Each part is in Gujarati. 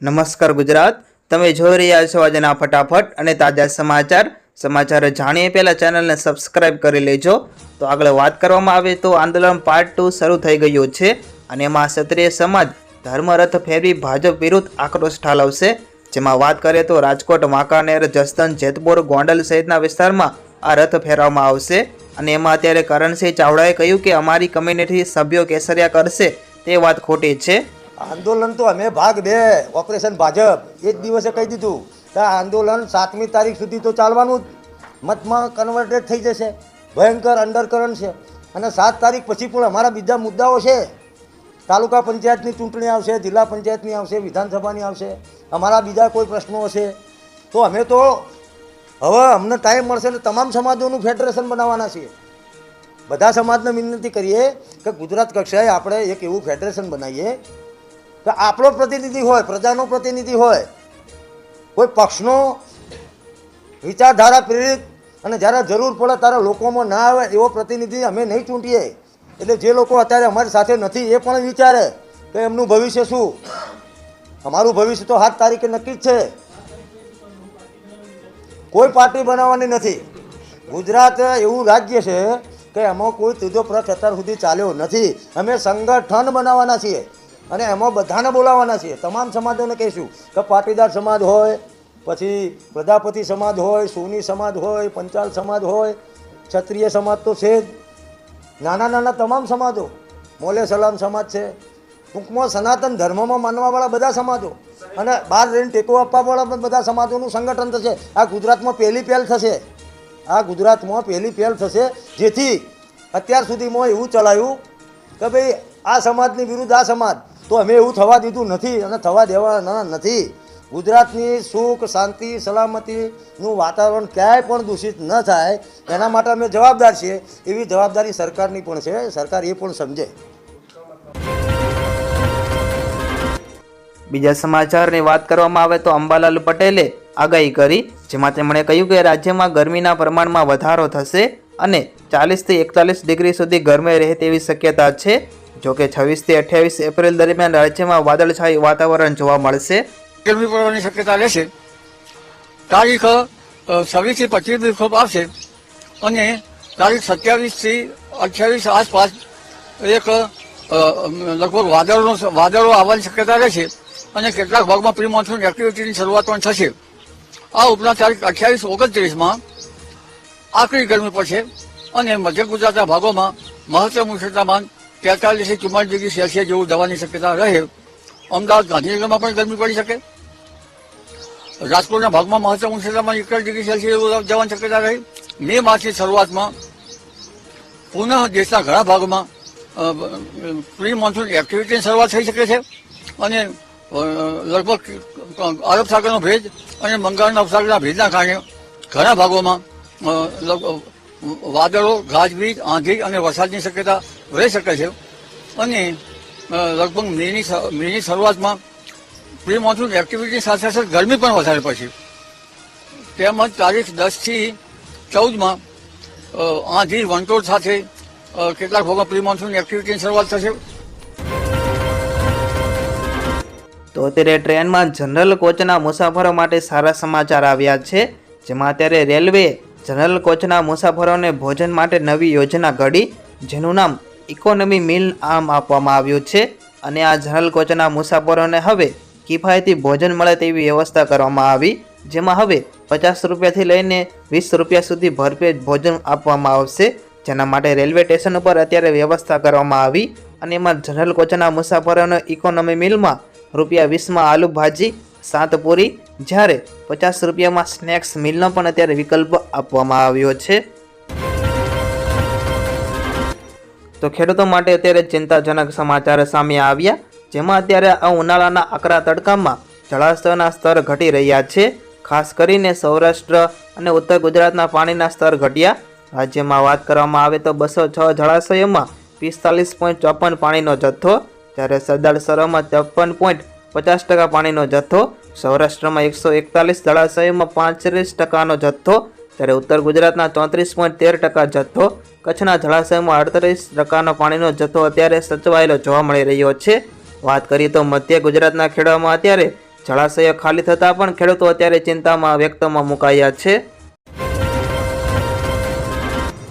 નમસ્કાર ગુજરાત. તમે જોઈ રહ્યા છો આજના ફટાફટ અને તાજા સમાચાર. સમાચાર જાણીએ પહેલાં ચેનલને સબસ્ક્રાઇબ કરી લેજો. તો આગળ વાત કરવામાં આવે તો આંદોલન પાર્ટ ટુ શરૂ થઈ ગયું છે અને એમાં ક્ષત્રિય સમાજ ધર્મરથ ફેરવી ભાજપ વિરુદ્ધ આક્રોશ ઠાલવશે. જેમાં વાત કરીએ તો રાજકોટ, વાંકાનેર જસદન જેતપુર, ગોંડલ સહિતના વિસ્તારમાં આ રથ ફેરવવામાં આવશે. અને એમાં અત્યારે કરણસિંહ ચાવડાએ કહ્યું કે અમારી કમ્યુનિટી સભ્યો કેસરિયા કરશે. તે વાત ખોટી છે. આંદોલન તો અમે ભાગ બે, ઓપરેશન ભાજપ. એ જ દિવસે કહી દીધું કે આંદોલન સાતમી તારીખ સુધી તો ચાલવાનું જ. મતમાં કન્વર્ટેડ થઈ જશે. ભયંકર અંડરકરન્ટ છે. અને સાત તારીખ પછી પણ અમારા બીજા મુદ્દાઓ છે. તાલુકા પંચાયતની ચૂંટણી આવશે, જિલ્લા પંચાયતની આવશે, વિધાનસભાની આવશે. અમારા બીજા કોઈ પ્રશ્નો હશે. તો અમે તો હવે અમને ટાઈમ મળશે ને તમામ સમાજોનું ફેડરેશન બનાવવાના છીએ. બધા સમાજને વિનંતી કરીએ કે ગુજરાત કક્ષાએ આપણે એક એવું ફેડરેશન બનાવીએ કે આપણો પ્રતિનિધિ હોય, પ્રજાનો પ્રતિનિધિ હોય, કોઈ પક્ષનો વિચારધારા પ્રેરિત અને જ્યારે જરૂર પડે ત્યારે લોકોમાં ના આવે એવો પ્રતિનિધિ અમે નહીં ચૂંટીએ. એટલે જે લોકો અત્યારે અમારી સાથે નથી એ પણ વિચારે કે એમનું ભવિષ્ય શું? અમારું ભવિષ્ય તો સાત તારીખે નક્કી જ છે. કોઈ પાર્ટી બનાવવાની નથી. ગુજરાત એવું રાજ્ય છે કે એમાં કોઈ ત્રીજો પક્ષ અત્યાર સુધી ચાલ્યો નથી. અમે સંગઠન બનાવવાના છીએ. અને એમાં બધાને બોલાવવાના છીએ તમામ સમાજોને કહીશું કે પાટીદાર સમાજ હોય, પછી પ્રજાપતિ સમાજ હોય, સોની સમાજ હોય, પંચાલ સમાજ હોય, ક્ષત્રિય સમાજ તો છે જ. નાના નાના તમામ સમાજો, મોલે સલામ સમાજ છે. ટૂંકમાં સનાતન ધર્મમાં માનવાવાળા બધા સમાજો અને બહાર રહીને ટેકો આપવાવાળા પણ બધા સમાજોનું સંગઠન થશે. આ ગુજરાતમાં પહેલી પહેલ થશે. આ ગુજરાતમાં પહેલી પહેલ થશે. જેથી અત્યાર સુધીમાં એવું ચલાવ્યું કે ભાઈ આ સમાજની વિરુદ્ધ આ સમાજ તો અમે એવું થવા દીધું નથી અને થવા દેવાના નથી. ગુજરાતની સુખ, શાંતિ, સલામતીનું વાતાવરણ ક્યાંય પણ દૂષિત ન થાય, એના માટે અમે જવાબદાર છીએ. એવી જવાબદારી સરકારની પણ છે, સરકાર એ પણ સમજે. બીજા સમાચારની વાત કરવામાં આવે તો અંબાલાલ પટેલે આગાહી કરી, જેમાં તેમણે કહ્યું કે રાજ્યમાં ગરમીના પ્રમાણમાં વધારો થશે અને ચાલીસથી એકતાલીસ ડિગ્રી સુધી ગરમી રહે તેવી શક્યતા છે. જોકે છવ્વીસથી અઠ્યાવીસ એપ્રિલ દરમિયાન રાજ્યમાં વાદળછાયું વાતાવરણ જોવા મળશે. ગરમી પડવાની શક્યતા રહેશે. તારીખ છવ્વીસથી પચીસ વિક્ષોભ આવશે અને તારીખ સત્યાવીસથી અઠ્યાવીસ આસપાસ એક લગભગ વાદળનો વાદળો આવવાની શક્યતા રહેશે અને કેટલાક ભાગમાં પ્રી મોન્સૂન એક્ટિવિટીની શરૂઆત પણ થશે. આ ઉપરાંત તારીખ અઠ્યાવીસ ઓગણત્રીસમાં આકરી ગરમી પડશે અને મધ્ય ગુજરાતના ભાગોમાં મહત્તમ ઉષ્ણતામાન તેતાલીસથી ચુમ્માલીસ ડિગ્રી સેલ્સિયસ જેવું દવાની શક્યતા રહે, અમદાવાદ ગાંધીનગરમાં પણ ગરમી પડી શકે. રાજકોટના ભાગમાં મહત્તમ ઉષ્ણતામાં એકતાલીસ ડિગ્રી સેલ્સિયસ જેવું જવાની શક્યતા રહી. મે માસની શરૂઆતમાં પુનઃ દેશના ઘણા ભાગોમાં પ્રી મોન્સૂન એક્ટિવિટીની શરૂઆત થઈ શકે છે. અને લગભગ અરબ સાગરનો ભેજ અને બંગાળના ઉપસાગરના ભેજના કારણે ઘણા ભાગોમાં વાદળો, ગાજવીજ આંધી અને વરસાદની શક્યતા રહી શકે છે. અને લગભગ મેની મેની શરૂઆતમાં પ્રી મોન્સૂન એક્ટિવિટી સાથે સાથે ગરમી પણ વધારે પડશે. તેમજ તારીખ દસથી ચૌદમાં આંધી વંટોળ સાથે કેટલાક ભાગમાં પ્રી મોન્સૂન એક્ટિવિટીની શરૂઆત થશે. તો અત્યારે ટ્રેનમાં જનરલ કોચના મુસાફરો માટે સારા સમાચાર આવ્યા છે, જેમાં અત્યારે રેલવે જનરલ કોચના મુસાફરોને ભોજન માટે નવી યોજના ઘડી, જેનું નામ ઇકોનોમી મિલ આમ આપવામાં આવ્યું છે અને આ જનરલ કોચના મુસાફરોને હવે કિફાયતી ભોજન મળે તેવી વ્યવસ્થા કરવામાં આવી, જેમાં હવે પચાસ રૂપિયાથી લઈને વીસ રૂપિયા સુધી ભરપેટ ભોજન આપવામાં આવશે, જેના માટે રેલવે સ્ટેશન ઉપર અત્યારે વ્યવસ્થા કરવામાં આવી અને એમાં જનરલ કોચના મુસાફરોને ઇકોનોમી મિલમાં રૂપિયા વીસમાં આલુ ભાજી, સાત પૂરી, જ્યારે પચાસ રૂપિયામાં સ્નેક્સ મિલનો પણ અત્યારે વિકલ્પ આપવામાં આવ્યો છે. તો ખેડૂતો માટે અત્યારે ચિંતાજનક સમાચાર સામે આવ્યા, જેમાં અત્યારે આ ઉનાળાના આકરા તડકામાં જળાશયના સ્તર ઘટી રહ્યા છે. ખાસ કરીને સૌરાષ્ટ્ર અને ઉત્તર ગુજરાતના પાણીના સ્તર ઘટ્યા. રાજ્યમાં વાત કરવામાં આવે તો બસો છ જળાશયોમાં પિસ્તાલીસ પોઈન્ટ ચોપન પાણીનો જથ્થો, જ્યારે સરદાર સરોવરમાં ચોપન પોઈન્ટ પચાસ ટકા પાણીનો જથ્થો, સૌરાષ્ટ્રમાં એકસો એકતાલીસ જળાશયોમાં પાંત્રીસ ટકાનો જથ્થો જ્યારે ઉત્તર ગુજરાતના ચોત્રીસ પોઈન્ટ તેર ટકા જથ્થો, કચ્છના જળાશયમાં અડતાલીસ ટકાનો પાણીનો જથ્થો અત્યારે સચવાયેલો જોવા મળી રહ્યો છે. વાત કરીએ તો મધ્ય ગુજરાતના ખેડવામાં અત્યારે જળાશયો ખાલી થતાં પણ ખેડૂતો અત્યારે ચિંતામાં વ્યક્તમાં મુકાયા છે.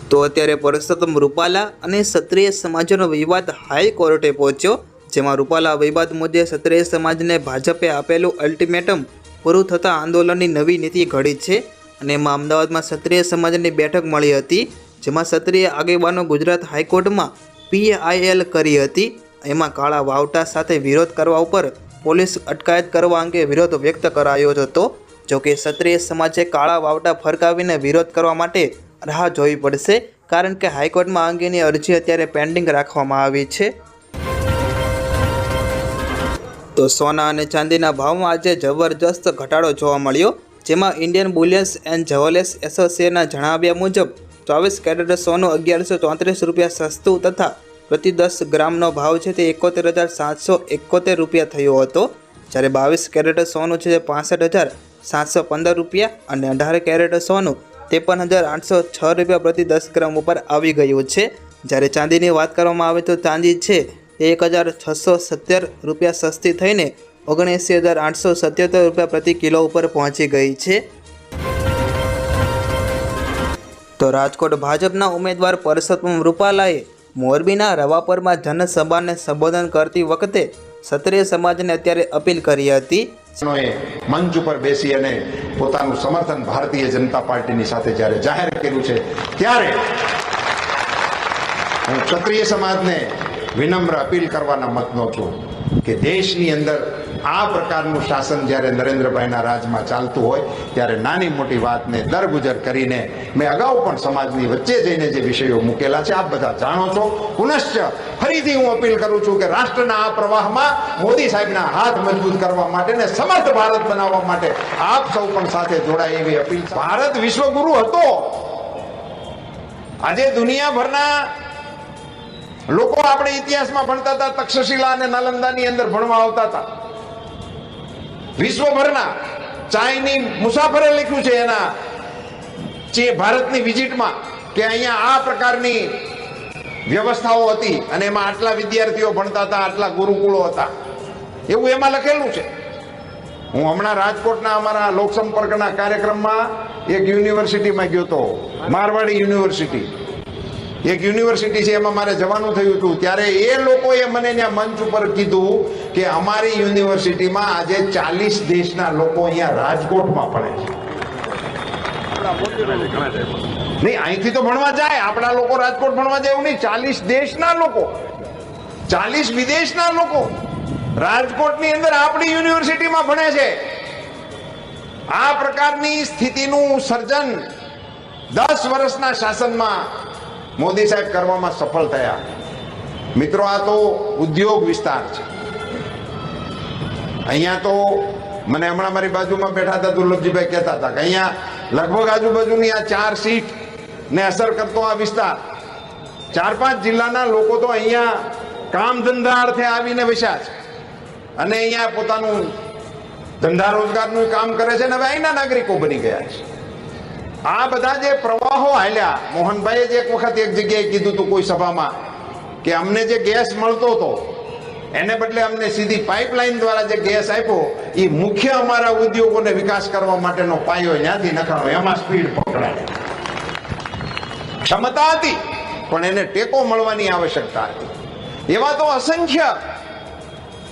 તો અત્યારે પરસોત્તમ રૂપાલા અને ક્ષત્રિય સમાજનો વિવાદ હાઈકોર્ટે પહોંચ્યો, જેમાં રૂપાલા વિવાદ મુદ્દે ક્ષત્રિય સમાજને ભાજપે આપેલું અલ્ટિમેટમ પૂરું થતાં આંદોલનની નવી નીતિ ઘડી છે. અને એમાં અમદાવાદમાં ક્ષત્રિય સમાજની બેઠક મળી હતી, જેમાં ક્ષત્રિય આગેવાનો ગુજરાત હાઈકોર્ટમાં પીઆઈએલ કરી હતી. એમાં કાળા વાવટા સાથે વિરોધ કરવા ઉપર પોલીસ અટકાયત કરવા અંગે વિરોધ વ્યક્ત કરાયો હતો. જોકે ક્ષત્રિય સમાજે કાળા વાવટા ફરકાવીને વિરોધ કરવા માટે રાહ જોવી પડશે, કારણ કે હાઈકોર્ટમાં અંગેની અરજી અત્યારે પેન્ડિંગ રાખવામાં આવી છે. તો સોના અને ચાંદીના ભાવમાં આજે જબરજસ્ત ઘટાડો જોવા મળ્યો. જેમાં ઇન્ડિયન બુલિયન્સ એન્ડ જવલેસ એસોસિએશનના જણાવ્યા મુજબ, ચોવીસ કેરેટ સોનું અગિયારસો ચોત્રીસ રૂપિયા સસ્તું તથા પ્રતિ દસ ગ્રામનો ભાવ છે તે એકોતેર હજાર સાતસો એકોતેર રૂપિયા થયો હતો. જ્યારે બાવીસ કેરેટ સોનું છે તે પાસઠ હજાર સાતસો પંદર રૂપિયા અને અઢાર કેરેટ સોનું ત્રેપન હજાર આઠસો છ રૂપિયા પ્રતિ દસ ગ્રામ ઉપર આવી ગયું છે. જ્યારે ચાંદીની વાત કરવામાં આવે તો ચાંદી છે એક હજાર છસો સત્તર રૂપિયા સસ્તી થઈને ઓગણએંસી હજાર આઠસો સત્યોતેર રૂપિયા પ્રતિ કિલો ઉપર પહોંચી ગઈ છે. તો રાજકોટ ભાજપના ઉમેદવાર પરસોત્તમ રૂપાલાએ મોરબીના રવાપરમાં જનસભાને સંબોધન કરતી વખતે ક્ષત્રિય સમાજને અત્યારે અપીલ કરી હતી. મંચ ઉપર બેસી અને પોતાનું સમર્થન ભારતીય જનતા પાર્ટીની સાથે જ્યારે જાહેર કર્યું છે, ત્યારે હું ક્ષત્રિય સમાજને વિનમ્ર અપીલ કરવાના મતનો છું કે દેશની અંદર આ પ્રકારનું શાસન જ્યારે નરેન્દ્રભાઈના રાજમાં ચાલતું હોય, ત્યારે નાની મોટી વાતને દરગુજર કરીને મેં અગાઉ પણ સમાજની વચ્ચે જઈને જે વિષયો મૂકેલા છે, આપ બધા જાણો છો. પુનશ્ચ ફરીથી હું અપીલ કરું છું કે રાષ્ટ્રના આ પ્રવાહમાં મોદી સાહેબના હાથ મજબૂત કરવા માટે ને સમર્થ ભારત બનાવવા માટે આપ સૌ પણ સાથે જોડાય એવી અપીલ. ભારત વિશ્વગુરુ હતો. આજે દુનિયાભરના લોકો આપણે ઇતિહાસમાં ભણતા હતા, તક્ષશિલા અને નાલંદાની અંદર ભણવા આવતા હતા. વિશ્વભરના ચાઇની મુસાફરે લખ્યું છે એના જે ભારતની વિઝિટમાં કે અહીંયા આ પ્રકારની વ્યવસ્થાઓ હતી અને એમાં આટલા વિદ્યાર્થીઓ ભણતા હતા, આટલા ગુરુકુળો હતા. એવું એમાં લખેલું છે. હું હમણાં રાજકોટના અમારા લોકસંપર્કના કાર્યક્રમમાં એક યુનિવર્સિટીમાં ગયો હતો મારવાડી યુનિવર્સિટી. એક યુનિવર્સિટી છે, એમાં મારે જવાનું થયું હતું. ત્યારે એ લોકોએ મને ત્યાં મંચ ઉપર કીધું કે અમારી યુનિવર્સિટીમાં આજે ચાલીસ દેશના લોકો અહીંયા રાજકોટમાં ભણે છે. નહીં, અહીંથી તો ભણવા જાય. આપણા લોકો રાજકોટ ભણવા જાય એવું નહીં. ચાલીસ દેશના લોકો. ચાલીસ વિદેશના લોકો રાજકોટની અંદર આપણી યુનિવર્સિટીમાં ભણે છે. આ પ્રકારની સ્થિતિનું સર્જન દસ વર્ષના શાસનમાં મોદી સાહેબ કરવામાં સફળ થયા. મિત્રો, આ તો ઉદ્યોગ વિસ્તાર છે. અહીંયા તો મને હમણાં મારી બાજુમાં બેઠા હતા દુર્લભજીભાઈ કહેતા હતા કે અહીંયા લગભગ આજુબાજુની આ ચાર સીટ ને અસર કરતો આ વિસ્તાર. ચાર પાંચ જિલ્લાના લોકો તો અહીંયા કામ ધંધા અર્થે આવીને વસ્યા છે. અને અહીંયા પોતાનું ધંધા રોજગારનું કામ કરે છે ને હવે અહીંના નાગરિકો બની ગયા છે. આ બધા જે પ્રવાહો હાલ્યા, મોહનભાઈએ જ એક વખત એક જગ્યાએ કીધું હતું કોઈ સભામાં કે અમને જે ગેસ મળતો હતો એને બદલે અમને સીધી પાઇપલાઇન દ્વારા જે ગેસ આપ્યો એ મુખ્ય અમારા ઉદ્યોગોને વિકાસ કરવા માટેનો પાયો ત્યાંથી નખાણો, એમાં સ્પીડ પકડાય. ક્ષમતા હતી, પણ એને ટેકો મળવાની આવશ્યકતા હતી. એવા તો અસંખ્ય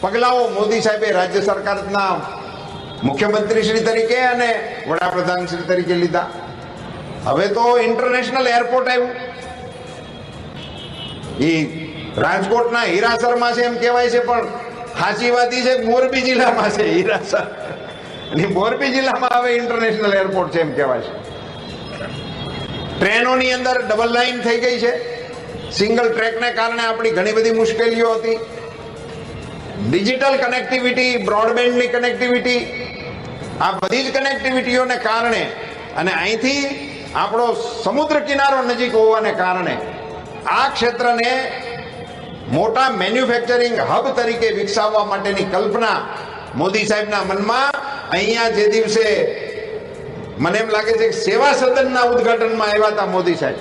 પગલાઓ મોદી સાહેબે રાજ્ય સરકારના મુખ્યમંત્રી શ્રી તરીકે અને વડાપ્રધાન શ્રી તરીકે લીધા. હવે તો ઇન્ટરનેશનલ એરપોર્ટ આવ્યું. એ રાજકોટના હીરાસરમાં છે એમ કહેવાય છે, પણ સાચી વાત છે, મોરબી જિલ્લામાં છે હીરાસર અને મોરબી જિલ્લામાં હવે ઇન્ટરનેશનલ એરપોર્ટ છે એમ કહેવાય છે. ટ્રેનોની અંદર ડબલ લાઇન થઈ ગઈ છે. સિંગલ ટ્રેકને કારણે આપણી ઘણી બધી મુશ્કેલીઓ હતી. ડિજિટલ કનેક્ટિવિટી બ્રોડબેન્ડની કનેક્ટિવિટી આ બધી જ કનેક્ટિવિટીઓને કારણે અને અહીંથી આપણો સમુદ્ર કિનારો નજીક હોવાને કારણે આ ક્ષેત્રને મોટા મેન્યુફેક્ચરિંગ હબ તરીકે વિકસાવવા માટેની કલ્પના મોદી સાહેબના મનમાં અહીંયા જે દિવસે મને એમ લાગે છે કે સેવા સદનના ઉદ્ઘાટનમાં આવ્યા હતા મોદી સાહેબ.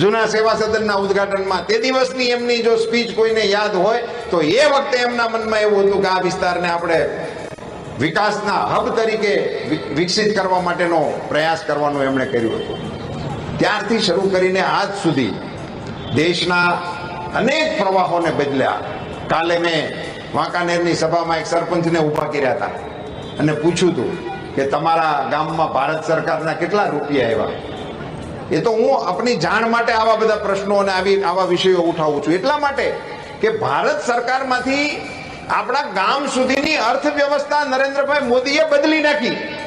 જૂના સેવા સદનના ઉદ્ઘાટનમાં. તે દિવસની એમની જો સ્પીચ કોઈને યાદ હોય, તો એ વખતે એમના મનમાં એવું હતું કે આ વિસ્તારને આપણે વિકાસના હબ તરીકે વિકસિત કરવા માટેનો પ્રયાસ કરવાનો એમણે કર્યું હતું. ત્યારથી શરૂ કરીને આજ સુધી દેશના અનેક પ્રવાહોને બદલ્યા. કાલે મેં વાંકાનેરની સભામાં એક સરપંચને ઊભા કર્યા હતા. અને પૂછ્યું હતું કે તમારા ગામમાં ભારત સરકારના કેટલા રૂપિયા આવ્યા? એ તો હું આપણી જાણ માટે આવા બધા પ્રશ્નો અને આવી આવા વિષયો ઉઠાવું છું. એટલા માટે કે ભારત સરકારમાંથી આપણા ગામ સુધીની અર્થવ્યવસ્થા નરેન્દ્રભાઈ મોદીએ બદલી નાખી.